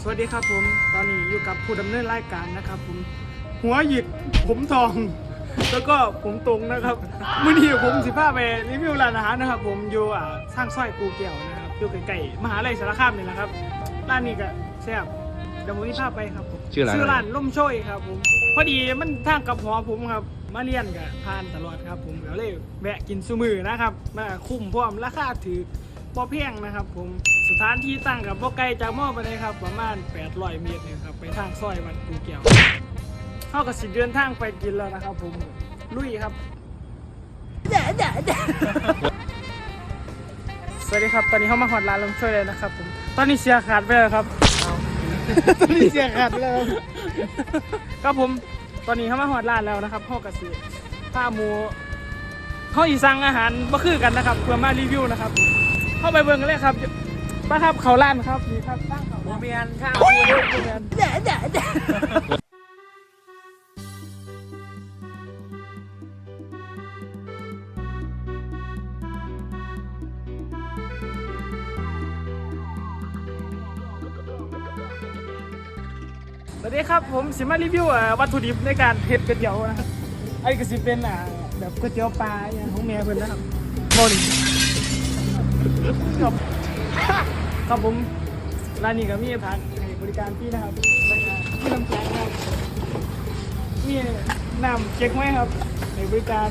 สวัสดีครับผม ตอนนี้อยู่กับผู้ดำเนินรายการนะครับ ผม หัวหยิกผมทอง แล้วก็ผมตรงนะครับมื่อนี้ผมสิพาไปรีวิวร้านอาหารนะครับ ผมอยู่อ่าสร้างสร้อยกูเกี่ยวนะครับอยู่ใกล้ๆมหาลัยสารคามนี่แหละครับร้านนี้ก็แซ่บเดี๋ยวผมจะพาไปครับผมชื่อร้านอะไร ชื่อร้านล่มโช่วยครับ ผม พอดีมันทางกับหอผมครับ มาเรียนกับผ่านตลอดครับ ผมก็เลยแวะกินซุมือนะครับมาคุ้มพร้อมราคาถือบ่แพงนะครับ ผมสถานที่ตั้งกับบ่ไกลจากมอไปเลยครับ ประมาณ 800 เมตรเนี่ยครับไปทางซอยวัดกูเกี่ยวเข้ากับสิเดินทางไปกินแล้วนะครับ ผมลุยครับสวัสดีครับ ตอนนี้เข้ามาหอดร้านลมช่วยเลยนะครับ ผมตอนนี้เสียขาดไปแล้วครับตอนนี้เสียขาดไปแล้วครับผม ตอนนี้เข้ามาหอดร้านแล้วนะครับพ่อกระสือผ้าหมูเขาอีสั่งอาหารมาคือกันนะครับเพื่อมารีวิวนะครับ เข้าไปเบิ่งกันเลยครับป้าครับเขาล้านครับนี่ครับตั้งเขาโมเมียนข้าวโมเมน สวัสดีครับผมสิมารีวิววัตถุดิบในการเฮ็ดก๋วยเตี๋ยวนะครับไอ้ก็สิเป็นอ่าแบบก๋วยเตี๋ยวปลาอย่างของแม่เพิ่อนนะครับโมนี่ครับครับผมร้านนี้ก็มีผักให้บริการพี่นะครับแล้วก็มีน้ำแข็งครับมีน้ำเก๊กไหมครับให้บริการ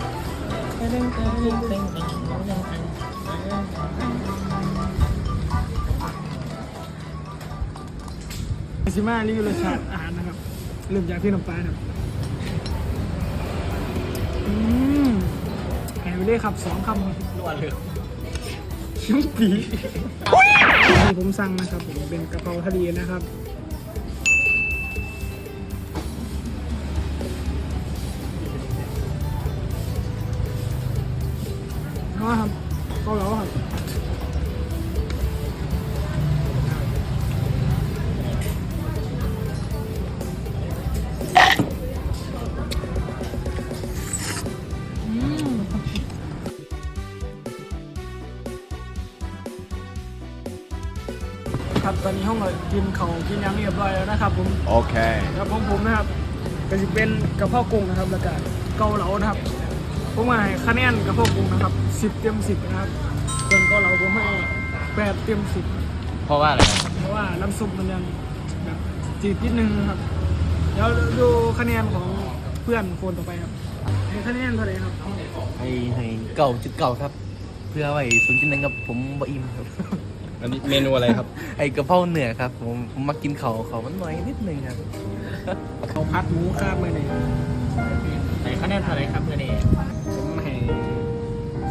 ซิมารีวิวรสชาติอาหารนะครับเริ่มจากที่น้ำปลาครับอืมแหวเลยครับสองคำรัวนเลยชิ้มปีที่ผมสั่งนะครับผมเป็นกะเพราทะเลนะครับ ครับ ตอนนี้ห้องเรากินเขาวกินยังเรียบร้อยแล้วนะครับผม Okay. ครับผมผมนะครับก็จะเป็นกระเพาะกุ้งนะครับแล้วก็เกาเหลานะครับผมให้คะแนนกระเพาะกุ้งนะครับ10เต็ม10นะครับส่วนเกาเหลาผมให้8เต็ม10เพราะว่าอะไรครับเพราะว่าน้ำซุปมันยังแบบจืดนิดนึงนะครับเดี๋ยวดูคะแนนของเพื่อนคนต่อไปครับให้คะแนนเท่าไหร่ครับให้ให้เก่าจุดเก่าครับ เพื่อไว้ศูนย์จุดหนึ่งกับผมบะอิ่มครับ อันนี้เมนูอะไรครับ ไอ้กระเพราเนื้อครับ ผมผมมากินเขาเขามันหน่อยนิดนึงครับ เขาพัดหมูข้ามมือหนึ่งให้คะแนนเท่าไหรครับเพื่อนเองผมให้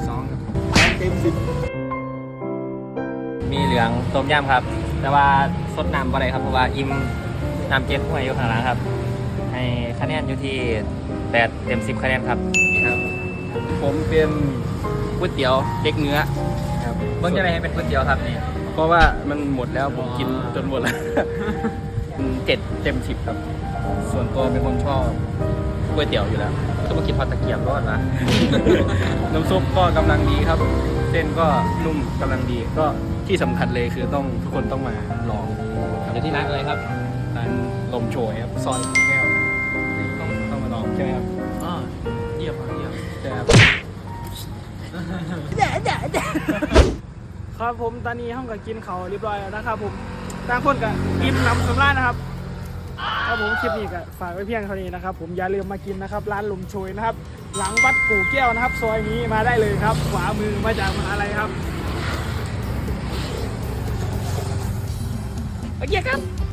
สองครับเต็มสิบมีเหลืองต้มยำครับ แต่ว่าสดน้ำอะไรครับเพราะว่าอิ่มน้ำเจ็ดห้วยอยู่ข้างหลังครับ ให้คะแนนอยู่ที่แปดเต็มสิบคะแนนครับนี่ครับ ผมเป็นก๋วยเตี๋ยวเล็กเนื้อครับเบิ้งจะได้ให้เป็นก๋วยเตี๋ยวครับนี่ เพราะว่ามันหมดแล้วผมกินจนหมดแล้วเจ็ดเต็มสิบครับ ส่วนตัวเป็นคนชอบก๋วยเตี๋ยวอยู่แล้วก็มากินพอตะเกียบรอดนะน้ำซุปก็กำลังดีครับ เส้นก็นุ่มกำลังดี ก็ที่สำคัญเลยคือต้องทุกคนต้องมาลองครับเดี๋ยวที่ร้านอะไรครับร้านลมโชยครับซอยแก้วต้องต้องมาลองใช่ไหมครับอ๋อเยี่ยมเยี่ยมใช่ครับ ครับผมตอนนี้ห้องก็กินเขาเรียบร้อยแล้วนะครับผมต่างคนกับกินน้ำสำราญนะครับครับผมคลิปนี้ก็ฝากไว้เพียงเท่านี้นะครับ ผมอย่าลืมมากินนะครับ ร้านลมโชยนะครับ หลังวัดกู่แก้วนะครับ ซอยนี้มาได้เลยครับ ขวามือมาจากมหาลัยครับโอเคครับ